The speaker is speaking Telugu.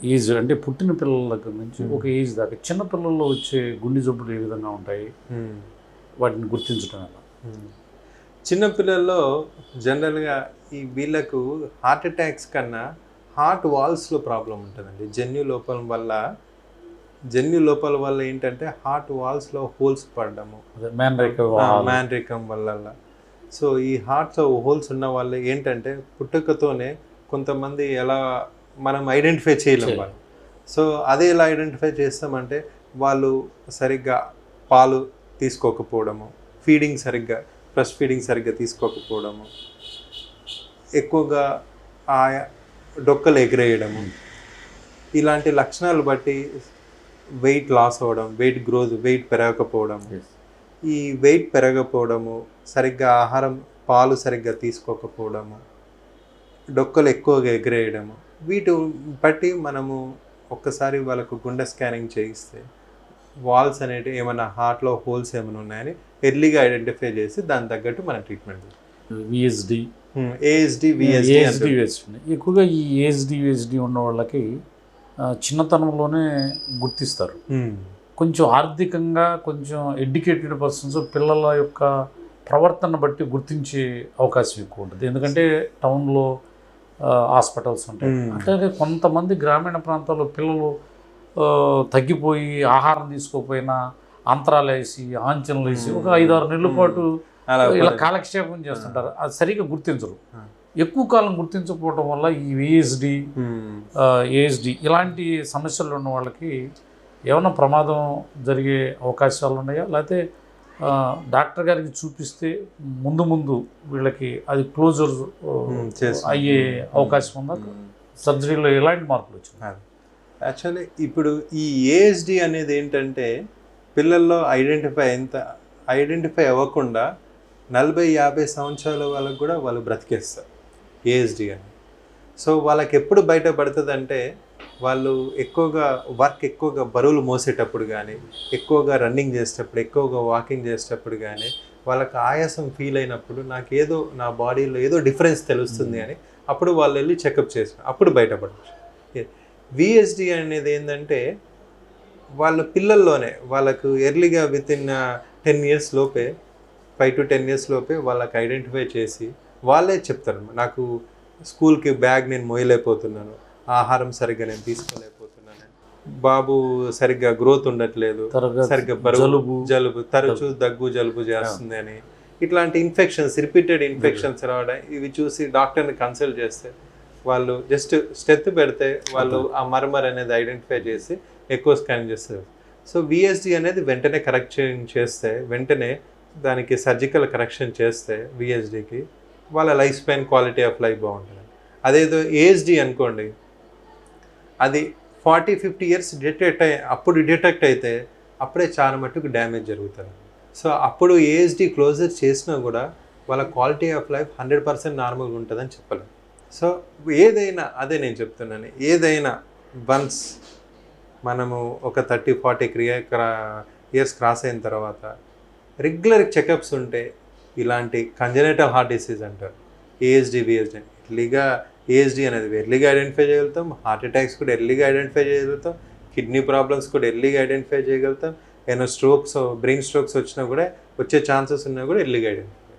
ఏజ్ అంటే పుట్టిన పిల్లల దగ్గర నుంచి ఒక ఏజ్ దాకా చిన్న పిల్లల్లో వచ్చే గుండె జబ్బులు ఏ విధంగా ఉంటాయి? వాటిని గుర్తించడం ఎలా? చిన్నపిల్లల్లో జనరల్గా ఈ వీళ్ళకు హార్ట్ అటాక్స్ కన్నా హార్ట్ వాల్స్లో ప్రాబ్లం ఉంటుందండి. జన్యు లోపం వల్ల జన్యు లోపాల వల్ల ఏంటంటే హార్ట్ వాల్స్లో హోల్స్ పడడము. మ్యాన్ రేక్ వల్ల సో ఈ హార్ట్స్ హోల్స్ ఉన్న వాళ్ళు ఏంటంటే పుట్టుకతోనే కొంతమంది ఎలా మనం ఐడెంటిఫై చేయలేం. వాళ్ళు. సో అదే ఎలా ఐడెంటిఫై చేస్తామంటే వాళ్ళు సరిగ్గా పాలు తీసుకోకపోవడము ఫీడింగ్ సరిగ్గా బ్రెస్ట్ ఫీడింగ్ సరిగ్గా తీసుకోకపోవడము ఎక్కువగా ఆ డొక్కలు ఎగిరేయడము. ఇలాంటి లక్షణాలు బట్టి వెయిట్ లాస్ అవ్వడం వెయిట్ గ్రోత్ వెయిట్ పెరగకపోవడం ఈ వెయిట్ పెరగకపోవడము సరిగ్గా ఆహారం పాలు సరిగ్గా తీసుకోకపోవడము డొక్కలు ఎక్కువగా ఎగిరేయడము వీటి బట్టి మనము ఒక్కసారి వాళ్ళకు గుండె స్కానింగ్ చేయిస్తే వాల్స్ అనేవి ఏమైనా హార్ట్లో హోల్స్ ఏమైనా ఉన్నాయని ఎర్లీగా ఐడెంటిఫై చేసి దాని తగ్గట్టు మన ట్రీట్మెంట్ విఎస్డి ఏఎస్డి విఎస్డి ఎక్కువగా ఈ ఏఎస్డి విఎస్డి ఉన్న వాళ్ళకి చిన్నతనంలోనే గుర్తిస్తారు. కొంచెం ఆర్థికంగా కొంచెం ఎడ్యుకేటెడ్ పర్సన్స్ పిల్లల యొక్క ప్రవర్తన బట్టి గుర్తించే అవకాశం ఎక్కువ ఉంటుంది. ఎందుకంటే టౌన్లో హాస్పిటల్స్ ఉంటాయి. అట్లాగే కొంతమంది గ్రామీణ ప్రాంతాల్లో పిల్లలు తగ్గిపోయి ఆహారం తీసుకోకపోయినా అంతరాలు వేసి ఆంచనలు వేసి ఒక. ఐదారు నెలల పాటు ఇలా కాలక్షేపం చేస్తుంటారు అది సరిగ్గా గుర్తించరు. ఎక్కువ కాలం గుర్తించకపోవడం వల్ల ఈ విఎస్డి. ఏఎస్డి ఇలాంటి సమస్యలు ఉన్న వాళ్ళకి ఏమైనా ప్రమాదం జరిగే అవకాశాలు ఉన్నాయా లేకపోతే డాక్టర్ గారికి చూపిస్తే ముందు ముందు వీళ్ళకి అది క్లోజర్. అయ్యే అవకాశం ఉందా. సర్జరీలో ఎలాంటి మార్పులు వచ్చినాయి? యాక్చువల్లీ ఇప్పుడు ఈ ఏఎస్డి అనేది ఏంటంటే పిల్లల్లో ఐడెంటిఫై ఎంత ఐడెంటిఫై అవ్వకుండా నలభై యాభై సంవత్సరాల వాళ్ళకు కూడా వాళ్ళు బ్రతికేస్తారు ఏఎస్డి అని. సో వాళ్ళకి ఎప్పుడు బయటపడుతుంది అంటే వాళ్ళు ఎక్కువగా వర్క్ ఎక్కువగా బరువులు మోసేటప్పుడు కానీ ఎక్కువగా రన్నింగ్ చేసేటప్పుడు ఎక్కువగా వాకింగ్ చేసేటప్పుడు కానీ వాళ్ళకి ఆయాసం ఫీల్ అయినప్పుడు నాకు ఏదో నా బాడీలో ఏదో డిఫరెన్స్ తెలుస్తుంది అని అప్పుడు వాళ్ళు వెళ్ళి చెకప్ చేస్తారు. అప్పుడు బయటపడచ్చు విఎస్డి అనేది ఏంటంటే వాళ్ళ పిల్లల్లోనే వాళ్ళకు ఎర్లీగా విత్ ఇన్ టెన్ ఇయర్స్ లోపే ఫైవ్ టు టెన్ ఇయర్స్ లోపే వాళ్ళకి ఐడెంటిఫై చేసి వాళ్ళే చెప్తారు. నాకు స్కూల్కి బ్యాగ్ నేను మోయలేకపోతున్నాను. ఆహారం సరిగ్గా నేను తీసుకోలేకపోతున్నాను. బాబు సరిగ్గా గ్రోత్ ఉండట్లేదు. సరిగ్గా బరువు జలుబు జలుబు తరచూ దగ్గు జలుబు చేస్తుంది అని ఇట్లాంటి ఇన్ఫెక్షన్స్ రిపీటెడ్ ఇన్ఫెక్షన్స్ రావడం ఇవి చూసి డాక్టర్ని కన్సల్ట్ చేస్తే వాళ్ళు జస్ట్ స్టెత్ పెడితే వాళ్ళు ఆ మర్మర్ అనేది ఐడెంటిఫై చేసి ఎక్కువ స్కాన్ చేస్తారు. సో విఎస్డి అనేది వెంటనే కరెక్షన్ చేస్తే వెంటనే దానికి సర్జికల్ కరెక్షన్ చేస్తే విఎస్డికి వాళ్ళ life span quality of life బాగుంటుంది. అదేదో ఏఎస్డి అనుకోండి అది ఫార్టీ ఫిఫ్టీ ఇయర్స్ డిటెక్ట్ అయ్యి అప్పుడు డిటెక్ట్ అయితే అప్పుడే చాలా మట్టుకు డ్యామేజ్ జరుగుతుంది. సో అప్పుడు ఏఎస్డి క్లోజర్ చేసినా కూడా వాళ్ళ quality of life hundred percent నార్మల్గా ఉంటుందని చెప్పలేం. సో ఏదైనా అదే నేను చెప్తున్నాను ఏదైనా వన్స్ మనము ఒక థర్టీ ఫార్టీ క్రియా క్రా ఇయర్స్ క్రాస్ అయిన తర్వాత రెగ్యులర్ చెకప్స్ ఉంటే ఇలాంటి కంజనేటల్ హార్ట్ డిసీజ్ అంటారు. ఏఎస్డి విఎస్డి ఇట్లీగా ఏఎస్డి అనేది ఎర్లీగా ఐడెంటిఫై చేయగలుగుతాం హార్ట్ అటాక్స్ కూడా ఎర్లీగా ఐడెంటిఫై చేయగలుగుతాం కిడ్నీ ప్రాబ్లమ్స్ కూడా ఎర్లీగా ఐడెంటిఫై చేయగలుగుతాం. ఏమైనా స్ట్రోక్స్ బ్రెయిన్ స్ట్రోక్స్ వచ్చినా కూడా వచ్చే ఛాన్సెస్ ఉన్నా కూడా ఎర్లీగా ఐడెంటిఫై